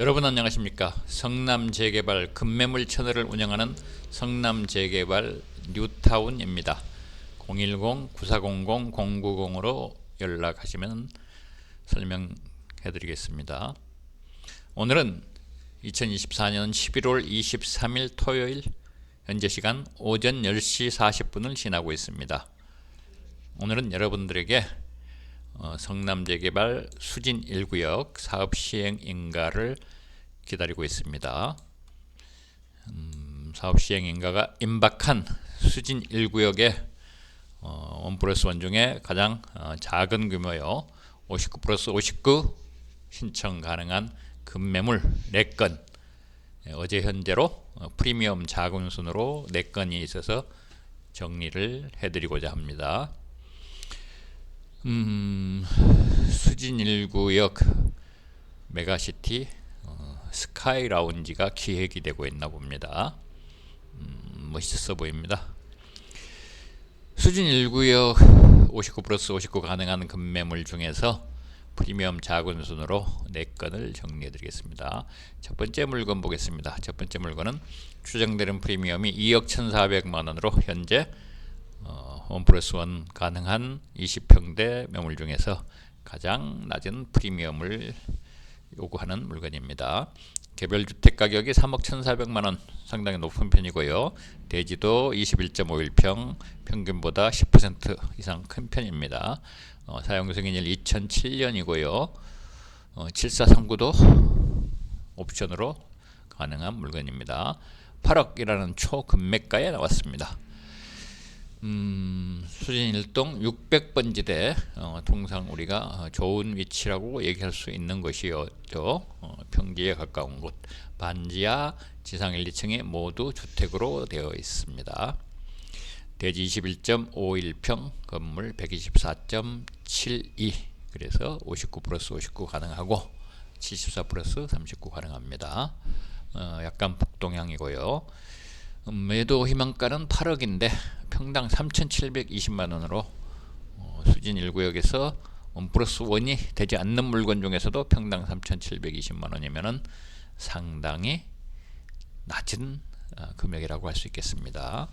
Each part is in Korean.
여러분 안녕하십니까? 성남재개발 급매물 채널을 운영하는 성남재개발 뉴타운입니다. 010-9400-090으로 연락하시면 설명해 드리겠습니다. 오늘은 2024년 11월 23일 토요일 현재 시간 오전 10시 40분을 지나고 있습니다. 오늘은 여러분들에게 어, 성남 재개발 수진 1구역 사업 시행 인가를 기다리고 있습니다. 음, 사업 시행 인가가 임박한 수진 1구역의 어, 원 플러스 원 중에 가장 어, 작은 규모요. 59 플러스 59 신청 가능한 급매물 4건 예, 어제 현재로 어, 프리미엄 자금 순으로 4건이 있어서 정리를 해드리고자 합니다. 음, 수진 1구역 메가시티 어, 스카이 라운지가 기획이 되고 있나 봅니다. 음, 멋있어 보입니다. 수진 1구역 59 플러스 59 가능한 급매물 중에서 프리미엄 작은 순으로 4건을 정리해 드리겠습니다. 첫 번째 물건 보겠습니다. 첫 번째 물건은 추정되는 프리미엄이 2억 1,400만 원으로 현재 어, 원 플러스 원 가능한 20평대 매물 중에서 가장 낮은 프리미엄을 요구하는 물건입니다. 개별 주택 가격이 3억 1,400만 원 상당히 높은 편이고요. 대지도 21.51평 평균보다 10% 이상 큰 편입니다. 어, 사용 승인일 2007년이고요. 어, 7439도 옵션으로 가능한 물건입니다. 8억이라는 초금매가에 나왔습니다. 음, 수진 일동 600번 지대 어, 통상 우리가 어, 좋은 위치라고 얘기할 수 있는 것이죠. 어, 평지에 가까운 곳 반지하 지상 1, 2층에 모두 주택으로 되어 있습니다. 대지 21.51평 건물 124.72 그래서 59 플러스 59 가능하고 74 플러스 39 가능합니다. 어, 약간 북동향이고요. 음, 매도 희망가는 8억인데 평당 3,720만 원으로 어, 수진 1구역에서 원 플러스 원이 되지 않는 물건 중에서도 평당 3,720만 원이면은 상당히 낮은 어, 금액이라고 할 수 있겠습니다.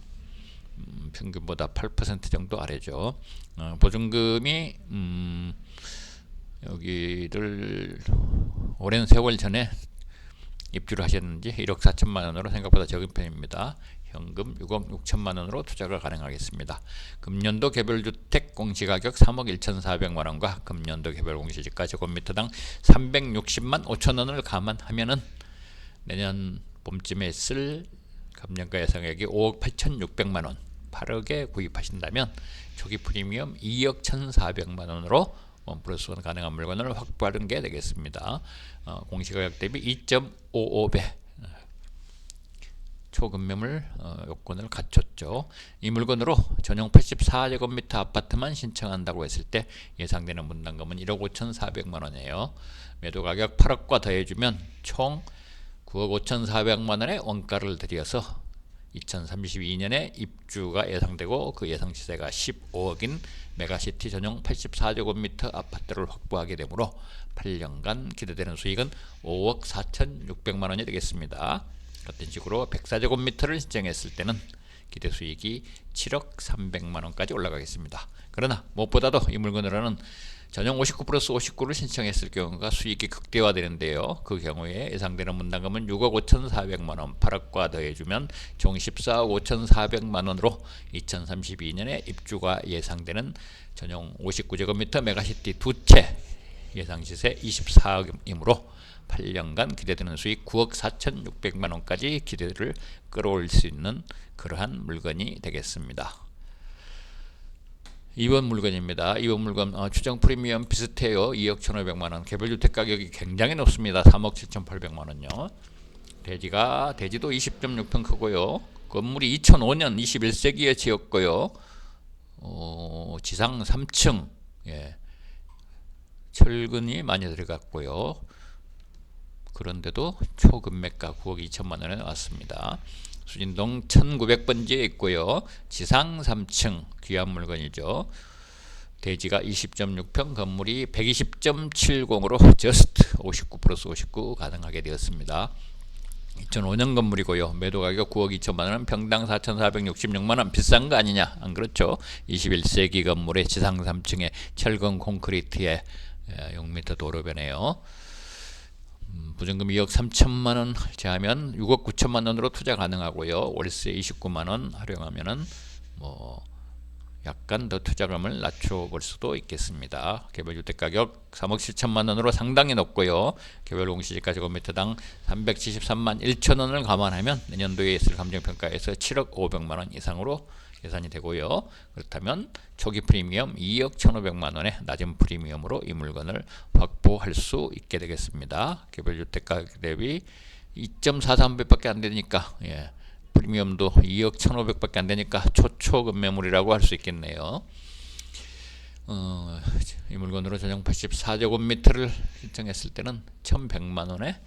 음, 평균보다 8% 정도 아래죠. 어, 보증금이 음, 여기를 오랜 세월 전에 입주를 하셨는지 1억 4천만 원으로 생각보다 적은 편입니다. 현금 6억 6천만 원으로 투자가 가능하겠습니다. 금년도 개별주택 공시가격 3억 1,400만 원과 금년도 개별 공시지가 제곱미터당 360만 5천 원을 감안하면은 내년 봄쯤에 쓸 감정가 예상액이 5억 8,600만 원, 8억에 구입하신다면 초기 프리미엄 2억 1,400만 원으로 원 플러스 원 가능한 물건을 확보하는 게 되겠습니다. 어, 공시가격 대비 2.55배 초급매물 어, 요건을 갖췄죠. 이 물건으로 전용 84제곱미터 아파트만 신청한다고 했을 때 예상되는 분담금은 1억 5,400만 원이에요. 매도 가격 8억과 더해주면 총 9억 5,400만 원의 원가를 들여서 2032년에 입주가 예상되고 그 예상 시세가 15억인 메가시티 전용 84제곱미터 아파트를 확보하게 되므로 8년간 기대되는 수익은 5억 4,600만 원이 되겠습니다. 같은 식으로 104제곱미터를 신청했을 때는 기대 수익이 7억 300만 원까지 올라가겠습니다. 그러나 무엇보다도 이 물건으로는 전용 59 플러스 59를 신청했을 경우가 수익이 극대화되는데요. 그 경우에 예상되는 분담금은 6억 5,400만 원, 8억과 더해주면 총 14억 5,400만 원으로 2032년에 입주가 예상되는 전용 59제곱미터 메가시티 두 채 예상 시세 24억이므로 8년간 기대되는 수익 9억 4,600만 원까지 기대를 끌어올릴 수 있는 그러한 물건이 되겠습니다. 2번 물건입니다. 2번 물건 어, 추정 프리미엄 비슷해요. 2억 1,500만 원. 개별 주택 가격이 굉장히 높습니다. 3억 7,800만 원요. 대지가 대지도 20.6평 크고요. 건물이 2005년 21세기에 지었고요. 어, 지상 3층. 예. 철근이 많이 들어갔고요. 그런데도 초금매가 9억 2천만 원에 나왔습니다. 수진동 1900번지에 있고요. 지상 3층 귀한 물건이죠. 대지가 20.6평, 건물이 120.70으로 저스트 59 플러스 59 가능하게 되었습니다. 2005년 건물이고요. 매도 가격 9억 2천만 원, 평당 4,466만 원 비싼 거 아니냐? 안 그렇죠? 21세기 건물의 지상 3층에 철근 콘크리트의 6m 도로변에요. 음, 부정금 2억 3천만 원 제하면 6억 9천만 원으로 투자 가능하고요. 월세 29만 원 활용하면은 뭐 약간 더 투자금을 낮춰볼 수도 있겠습니다. 개별 주택 가격 3억 7천만 원으로 상당히 높고요. 개별 공시지가 제곱미터당 373만 1천 원을 감안하면 내년도에 있을 감정평가에서 7억 500만 원 이상으로 계산이 되고요. 그렇다면 초기 프리미엄 2억 1,500만 원의 낮은 프리미엄으로 이 물건을 확보할 수 있게 되겠습니다. 개별주택 가격 대비 2.43배밖에 안 되니까 예. 프리미엄도 2억 1,500밖에 안 되니까 초초금 매물이라고 할 수 있겠네요. 어, 이 물건으로 전용 84제곱미터를 신청했을 때는 1,100만 원에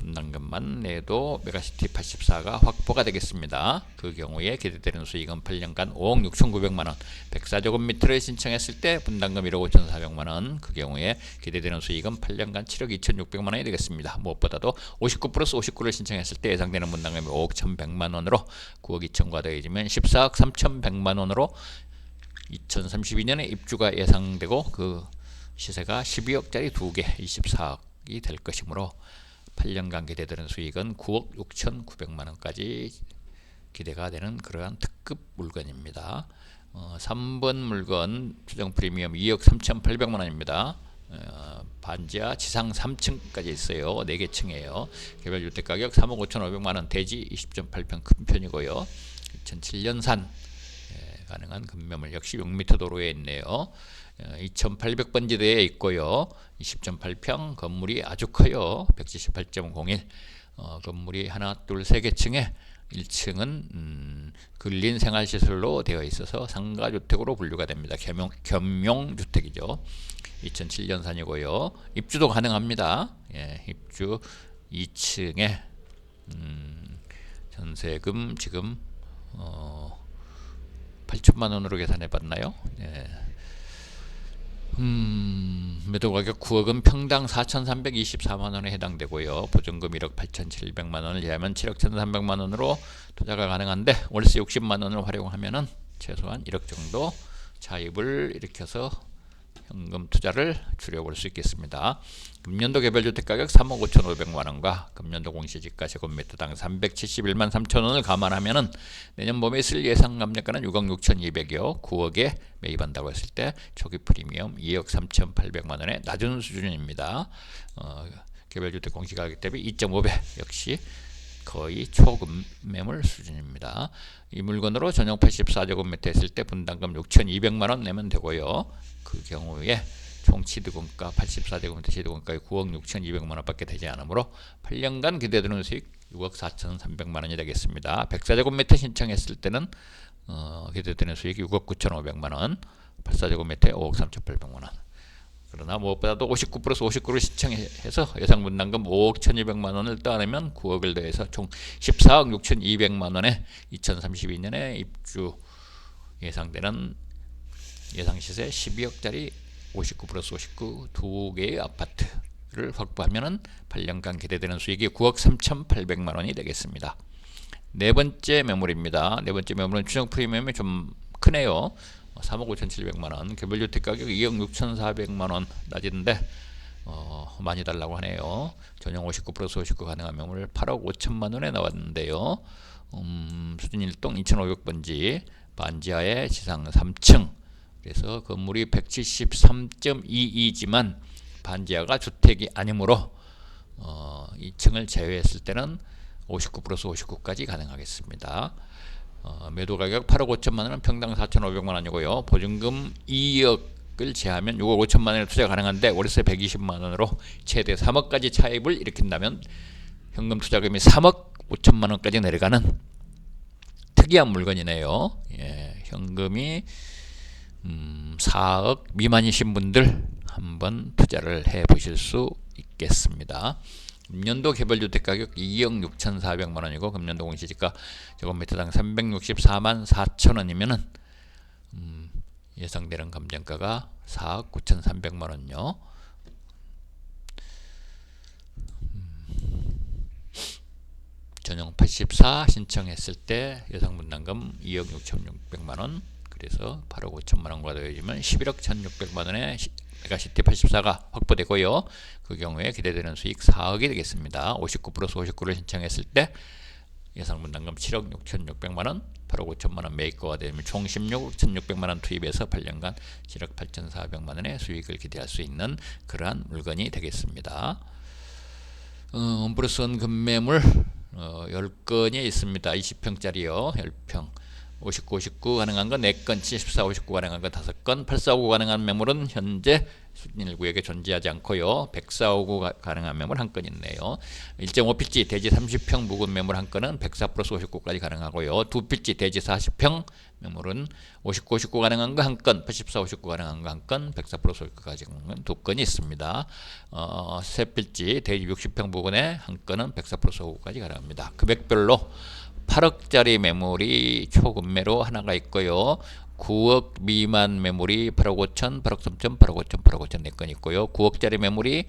분담금만 내도 메가시티 84가 확보가 되겠습니다. 그 경우에 기대되는 수익은 8년간 5억 6,900만 원, 104제곱미터를 신청했을 때 분담금 1억 5,400만 원, 그 경우에 기대되는 수익은 8년간 7억 2,600만 원이 되겠습니다. 무엇보다도 59 플러스 59를 신청했을 때 예상되는 분담금이 5억 1,100만 원으로 9억 2천과 더해지면 14억 3,100만 원으로 2032년에 입주가 예상되고 그 시세가 12억짜리 두개 24억이 될 것이므로 8년간 기대되는 수익은 9억 6,900만 원까지 기대가 되는 그러한 특급 물건입니다. 어, 3번 물건 추정 프리미엄 2억 3,800만 원입니다. 어, 반지하 지상 3층까지 있어요. 4개 층이에요. 개별 주택 가격 3억 5,500만 원, 대지 20.8평 큰 편이고요. 2007년산 예, 가능한 금매물 역시 6m 도로에 있네요. 2800번 지대에 어, 있고요. 20.8평 건물이 아주 커요. 178.01 어, 건물이 하나 둘 세 개 층에 1층은 음, 근린 생활시설로 되어 있어서 상가주택으로 분류가 됩니다. 겸용, 겸용주택이죠. 2007년산이고요. 입주도 가능합니다. 예, 입주 2층에 음, 전세금 지금 어, 8천만 원으로 계산해 봤나요? 예. 음, 매도 가격 9억은 평당 4,324만 원에 해당되고요. 보증금 1억 8,700만 원을 제하면 7억 1,300만 원으로 투자가 가능한데 월세 60만 원을 활용하면은 최소한 1억 정도 차입을 일으켜서 현금 투자를 줄여볼 수 있겠습니다. 금년도 개별 주택 가격 3억 5,500만 원과 금년도 공시지가 제곱미터당 371만 3천 원을 감안하면은 내년 봄에 있을 예상 감정가는 6억 6,200여 9억에 매입한다고 했을 때 초기 프리미엄 2억 3,800만 원의 낮은 수준입니다. 어, 개별주택 공시가격 대비 2.5배 역시 거의 초금 매물 수준입니다. 이 물건으로 전용 84제곱미터 했을 때 분담금 6,200만 원 내면 되고요. 그 경우에 총 취득원가 84제곱미터 취득원가에 9억 6,200만 원밖에 되지 않으므로 8년간 기대되는 수익 6억 4,300만 원이 되겠습니다. 104제곱미터 신청했을 때는 어, 기대되는 수익이 6억 9,500만 원, 84제곱미터에 5억 3,800만 원. 그러나 무엇보다도 59 플러스 59를 신청해서 예상 분담금 5억 1,200만 원을 따내면 9억을 더해서 총 14억 6,200만 원에 2032년에 입주 예상되는 예상 시세 12억짜리 59 플러스 59 두 개의 아파트를 확보하면은 8년간 기대되는 수익이 9억 3,800만 원이 되겠습니다. 네 번째 매물입니다. 네 번째 매물은 추정 프리미엄이 좀 크네요. 3억 5,700만 원, 개별주택 가격 2억 6,400만 원 낮은데 어, 많이 달라고 하네요. 전용 59 플러스 59 가능한 매물 8억 5천만 원에 나왔는데요. 음, 수준 1동 2,500번지 반지하의 지상 3층 그래서 건물이 173.22지만 반지하가 주택이 아니므로 어, 2층을 제외했을 때는 59 플러스 59까지 가능하겠습니다. 어, 매도 가격 8억 5천만 원은 평당 4,500만 원이고요. 보증금 2억을 제하면 6억 5천만 원에 투자 가능한데 월세 120만 원으로 최대 3억까지 차입을 일으킨다면 현금 투자금이 3억 5천만 원까지 내려가는 특이한 물건이네요. 예, 현금이 음, 4억 미만이신 분들 한번 투자를 해 보실 수 있겠습니다. 금년도 개별주택 가격 2억 6,400만 원이고 금년도 공시지가 제곱미터당 364만 4천 원이면은 음, 예상되는 감정가가 4억 9,300만 원요. 전용 84 신청했을 때 예상 분담금 2억 6,600만 원. 그래서 8억 5천만 원과 더해지면 11억 1,600만 원의 시- 메가시티 84가 확보되고요. 그 경우에 기대되는 수익 4억이 되겠습니다. 59 플러스 59를 신청했을 때 예상 분담금 7억 6,600만 원, 8억 5천만 원 메이커가 되면 총 16억 1,600만 원 투입해서 8년간 7억 8,400만 원의 수익을 기대할 수 있는 그러한 물건이 되겠습니다. 어, 온브루스원 금매물 어, 10건이 있습니다. 20평짜리요. 10평. 59, 59 가능한 건 4건, 74, 59 가능한 건 5건, 8459 가능한 매물은 현재 수진 1구역에 존재하지 않고요. 10459 가, 가능한 매물 한 건 있네요. 1.5필지 대지 30평 묵은 매물 한 건은 104 플러스 59까지 가능하고요. 두 필지 대지 40평 매물은 59, 59 가능한 거 한 건, 84, 59 가능한 거 한 건, 104 플러스 59까지 가능한 두 건이 있습니다. 어, 세 필지 대지 60평 부근에 한 건은 104 플러스 59까지 가능합니다. 금액별로 8억짜리 매물이 초급매로 하나가 있고요. 9억 미만 매물이 8억 5천, 8억 3천, 8억 5천, 8억 5천 네건 있고요. 9억짜리 매물이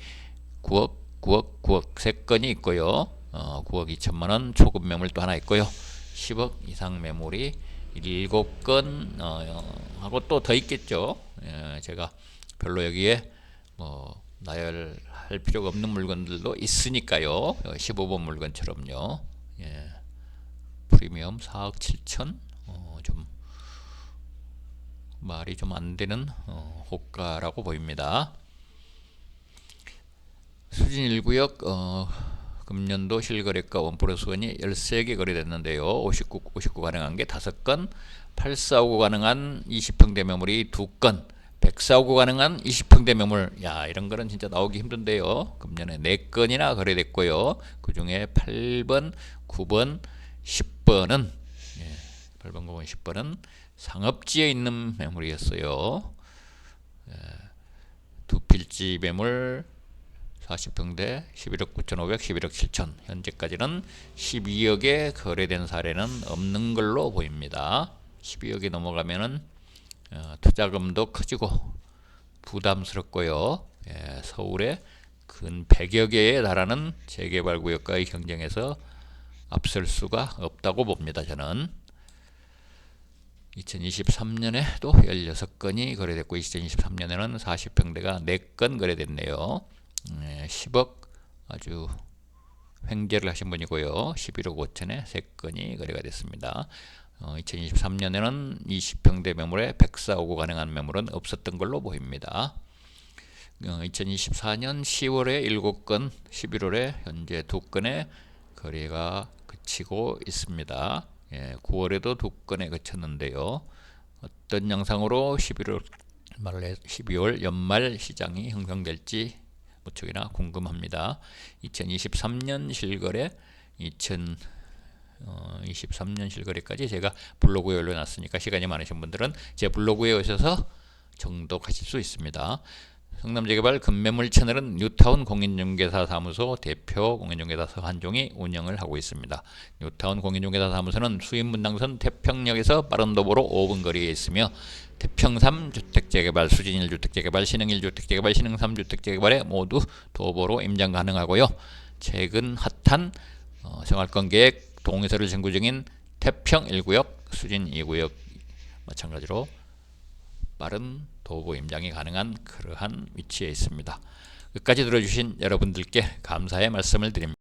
9억, 9억, 9억 세 건이 있고요. 어, 9억 2천만 원 초급 매물 또 하나 있고요. 10억 이상 매물이 7건 어, 하고 또 더 있겠죠. 예, 제가 별로 여기에 뭐 나열할 필요가 없는 물건들도 있으니까요. 15번 물건처럼요. 예. 프리미엄 4억 7천 어, 좀 말이 좀 안 되는 어, 호가라고 보입니다. 수진 1구역 어, 금년도 실거래가 원 플러스 원이 13개 거래됐는데요. 59, 59 가능한 게 5건, 8459 가능한 20평대 매물이 2건, 10459 가능한 20평대 매물. 야, 이런 거는 진짜 나오기 힘든데요. 금년에 4건이나 거래됐고요. 그 중에 8번, 9번, 10번은 예, 8번, 9번, 10번은 상업지에 있는 매물이었어요. 예, 두 필지 매물 40평대 11억 9,500, 11억 7천 현재까지는 12억에 거래된 사례는 없는 걸로 보입니다. 12억이 넘어가면은 어, 투자금도 커지고 부담스럽고요. 예, 서울에 근 100여 개에 달하는 재개발 구역과의 경쟁에서 앞설 수가 없다고 봅니다. 저는 2023년에 또 16건이 거래됐고 2023년에는 40평대가 4건 거래됐네요. 네, 10억 아주 횡재를 하신 분이고요. 11억 5천에 3건이 거래가 됐습니다. 어, 2023년에는 20평대 매물에 104오고 가능한 매물은 없었던 걸로 보입니다. 어, 2024년 10월에 7건, 11월에 현재 2건의 거래가 그치고 있습니다. 예, 9월에도 2건에 그쳤는데요. 어떤 양상으로 11월 말에 12월 연말 시장이 형성될지 무척이나 궁금합니다. 2023년 실거래 2023년 실거래까지 제가 블로그에 올려놨으니까 시간이 많으신 분들은 제 블로그에 오셔서 정독하실 수 있습니다. 성남재개발 금매물 채널은 뉴타운 공인중개사 사무소 대표 공인중개사 서한종이 운영을 하고 있습니다. 뉴타운 공인중개사 사무소는 수인분당선 태평역에서 빠른 도보로 5분 거리에 있으며 태평 3 주택재개발, 수진 1주택재개발, 신흥 1주택재개발, 신흥 3주택재개발에 모두 도보로 임장 가능하고요. 최근 핫한 어, 생활권 계획 동의서를 신고 중인 태평 1구역, 수진 2구역 마찬가지로 빠른 도보 임장이 가능한 그러한 위치에 있습니다. 끝까지 들어주신 여러분들께 감사의 말씀을 드립니다.